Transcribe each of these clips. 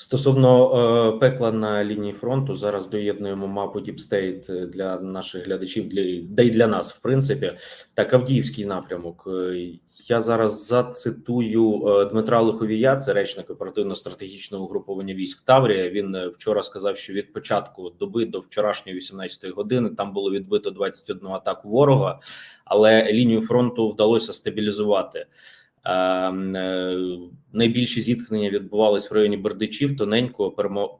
Стосовно е, пекла на лінії фронту, зараз доєднуємо мапу Діпстейт для наших глядачів, для да й для нас, в принципі. Так, Авдіївський напрямок. Е, Я зараз зацитую е, Дмитра Лиховія, це речник оперативно-стратегічного угруповання військ Таврія. Він вчора сказав, що від початку доби до вчорашньої 18-ї години там було відбито 21 атаку ворога, але лінію фронту вдалося стабілізувати. Найбільші зіткнення відбувались в районі Бердичів, Тоненького,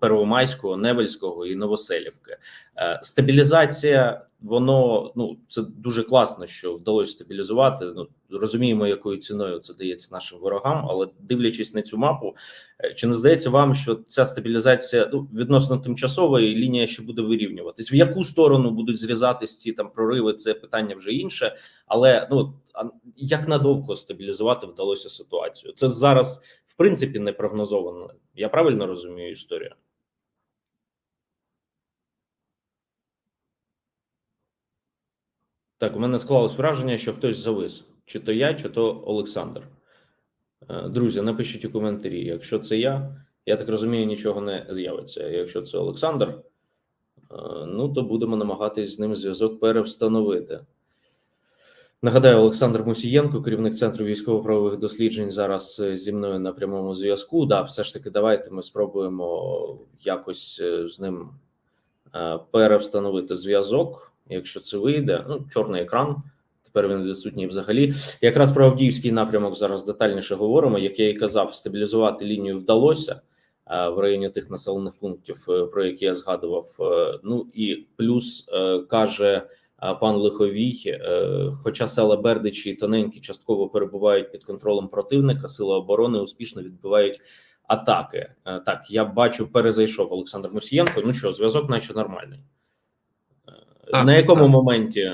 Первомайського, Невельського і Новоселівки. Е, Стабілізація, воно ну це дуже класно, що вдалося стабілізувати. Ну розуміємо, якою ціною це дається нашим ворогам, але дивлячись на цю мапу, е, чи не здається вам, що ця стабілізація ну відносно тимчасова і лінія ще буде вирівнюватись? В яку сторону будуть зрізатись ці там прориви? Це питання вже інше, але ну як надовго стабілізувати вдалося ситуацію? Це зараз в принципі не прогнозовано. Я правильно розумію історію? Так, у мене склалось враження, що хтось завис. Чи то я, чи то Олександр. Е, Друзі, напишіть у коментарі. Якщо це я, я так розумію, нічого не з'явиться. Якщо це Олександр, е, ну то будемо намагатись з ним зв'язок перевстановити. Нагадаю, Олександр Мусієнко, керівник центру військово-правових досліджень, зараз е, зі мною на прямому зв'язку. Да, все ж таки, давайте ми спробуємо якось е, з ним е, перевстановити зв'язок. Якщо це вийде, ну чорний екран. Тепер він відсутній взагалі. Якраз про Авдіївський напрямок зараз детальніше говоримо. Як я і казав, стабілізувати лінію вдалося в районі тих населених пунктів, про які я згадував. Ну і плюс каже пан Лиховій, е, хоча села Бердичі і Тоненькі частково перебувають під контролем противника, сили оборони успішно відбивають атаки. Е, Так, я бачу, перезайшов Олександр Мусієнко. Ну що, зв'язок, наче нормальний. Е, Так, На якому так. моменті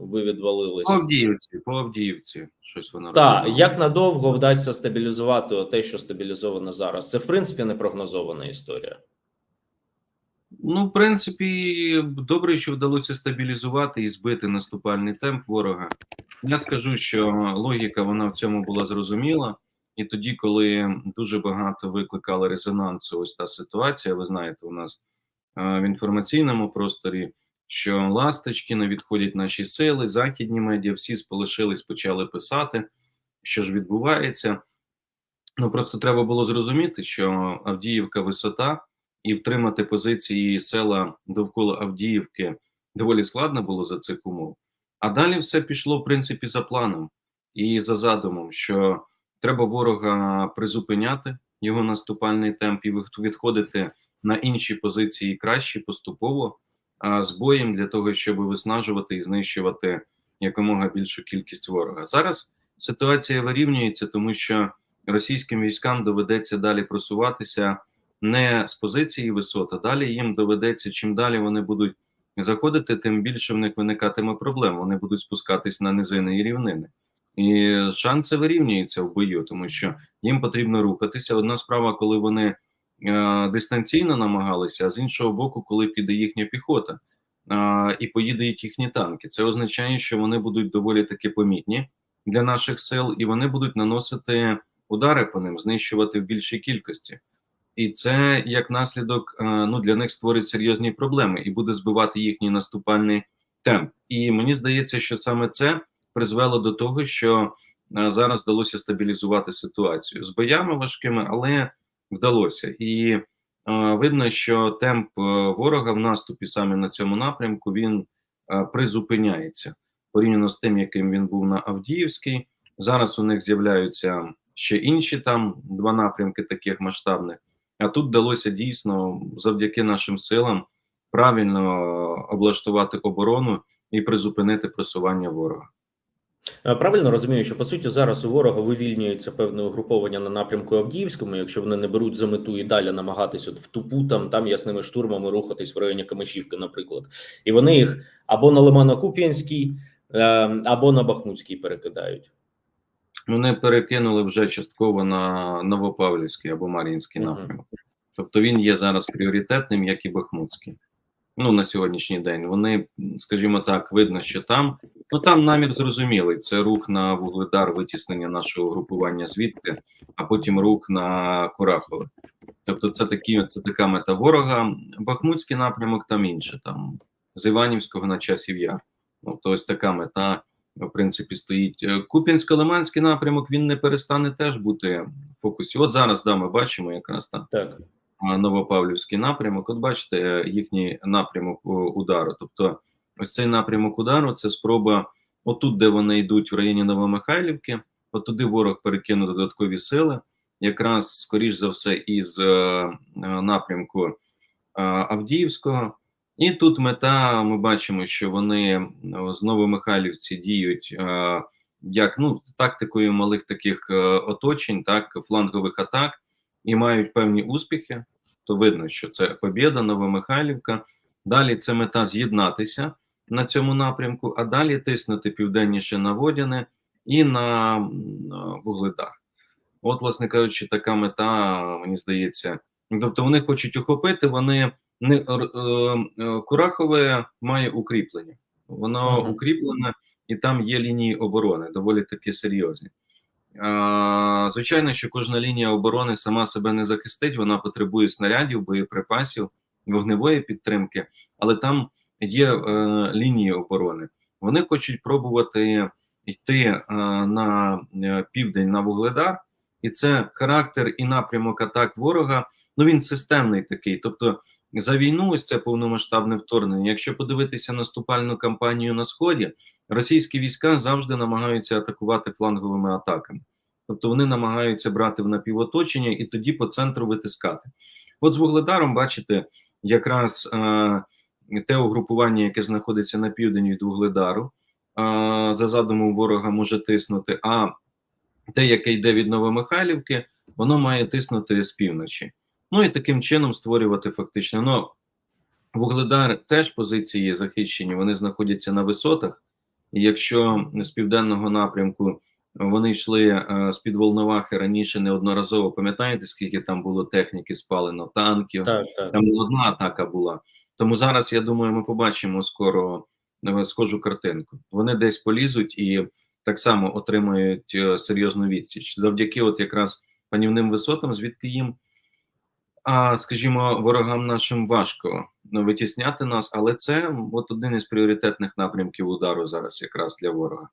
ви відвалились? По Авдіївці, по Авдіївці щось вона Так, робила. як надовго вдасться стабілізувати те, що стабілізовано зараз? Це в принципі не прогнозована історія. Ну, в принципі, добре, що вдалося стабілізувати і збити наступальний темп ворога. Я скажу, що логіка вона в цьому була зрозуміла. І тоді, коли дуже багато викликали резонансу, ось та ситуація, ви знаєте, у нас е, в інформаційному просторі, що ласточки не відходять наші сили, західні медіа, всі сполишились, почали писати, що ж відбувається. Ну просто треба було зрозуміти, що Авдіївка висота, і втримати позиції села довкола Авдіївки доволі складно було за цих умов. А далі все пішло, в принципі, за планом і за задумом, що треба ворога призупиняти його наступальний темп і відходити на інші позиції краще поступово з боєм для того, щоб виснажувати і знищувати якомога більшу кількість ворога. Зараз ситуація вирівнюється, тому що російським військам доведеться далі просуватися не з позиції висот, а далі їм доведеться, чим далі вони будуть заходити, тим більше в них виникатиме проблем. Вони будуть спускатись на низини і рівнини. І шанси вирівнюються в бою, тому що їм потрібно рухатися. Одна справа, коли вони е, дистанційно намагалися, а з іншого боку, коли піде їхня піхота е, і поїдуть їхні танки, це означає, що вони будуть доволі таки помітні для наших сил, і вони будуть наносити удари по ним, знищувати в більшій кількості. І це як наслідок е, ну для них створить серйозні проблеми і буде збивати їхній наступальний темп. І мені здається, що саме це призвело до того, що е, зараз вдалося стабілізувати ситуацію з боями важкими, але вдалося. І е, видно, що темп ворога в наступі саме на цьому напрямку він призупиняється порівняно з тим, яким він був на Авдіївській. Зараз у них з'являються ще інші там два напрямки таких масштабних. А тут вдалося дійсно завдяки нашим силам правильно облаштувати оборону і призупинити просування ворога. Е, Правильно розумію, що по суті зараз у ворога вивільнюється певне угруповання на напрямку Авдіївському, якщо вони не беруть за мету і далі намагатись от в тупу там, там ясними штурмами рухатись в районі Камишівки, наприклад, і вони їх або на Лимано-Куп'янський, е, або на Бахмутський перекидають. Вони перекинули вже частково на Новопавлівський або Мар'їнський напрямок. Тобто він є зараз пріоритетним, як і Бахмутський. Ну на сьогоднішній день вони, скажімо так, видно, що там ну там намір зрозумілий. Це рух на вугледар, витіснення нашого групування звідти, а потім рух на Курахове. Тобто, це такі це така мета ворога. Бахмутський напрямок там інше, там з Іванівського на часів яр. Тобто, ось така мета, в принципі, стоїть. Е, Куп'янсько-Лиманський напрямок він не перестане теж бути в фокусі. От зараз да, ми бачимо якраз там Так, Новопавлівський напрямок. От бачите, е, їхній напрямок удару. Тобто, ось цей напрямок удару це спроба, отут, де вони йдуть в районі Новомихайлівки, от туди ворог перекинув додаткові сили, якраз скоріш за все, із е, е, напрямку е, Авдіївського. І тут мета, ми бачимо, що вони е, з Новомихайлівці діють е, як ну тактикою малих таких е, оточень, так флангових атак, і мають певні успіхи. То видно, що це Побєда, Новомихайлівка. Далі це мета з'єднатися на цьому напрямку, а далі тиснути південніше на Водяне і на Вугледар. От, власне кажучи, така мета, мені здається. Тобто вони хочуть охопити, вони не е, е, Курахове має укріплення. Воно Мгм. укріплене, і там є лінії оборони, доволі таки серйозні. А, звичайно, що кожна лінія оборони сама себе не захистить, вона потребує снарядів, боєприпасів, вогневої підтримки, але там є е, лінії оборони. Вони хочуть пробувати йти е, на е, південь на Вугледар, і це характер і напрямок атак ворога. Ну він системний такий. Тобто, за війну, ось це повномасштабне вторгнення. Якщо подивитися наступальну кампанію на сході, російські війська завжди намагаються атакувати фланговими атаками. Тобто вони намагаються брати в напівоточення і тоді по центру витискати. От з Вугледаром, бачите, якраз е, те угрупування, яке знаходиться на південь від Вугледару, е, за задумом ворога може тиснути. А те, яке йде від Новомихайлівки, воно має тиснути з півночі. Ну і таким чином створювати фактично. Ну, Вугледар теж позиції захищені, вони знаходяться на висотах. І якщо з південного напрямку вони йшли е, з під Волновахи раніше неодноразово, пам'ятаєте, скільки там було техніки спалено, танків, так, так. там не одна атака була. Тому зараз, я думаю, ми побачимо скоро е, схожу картинку. Вони десь полізуть і так само отримають е, серйозну відсіч завдяки, от якраз панівним висотам, звідки їм, а скажімо, ворогам нашим важко ну, витісняти нас, але це от один із пріоритетних напрямків удару зараз, якраз для ворога.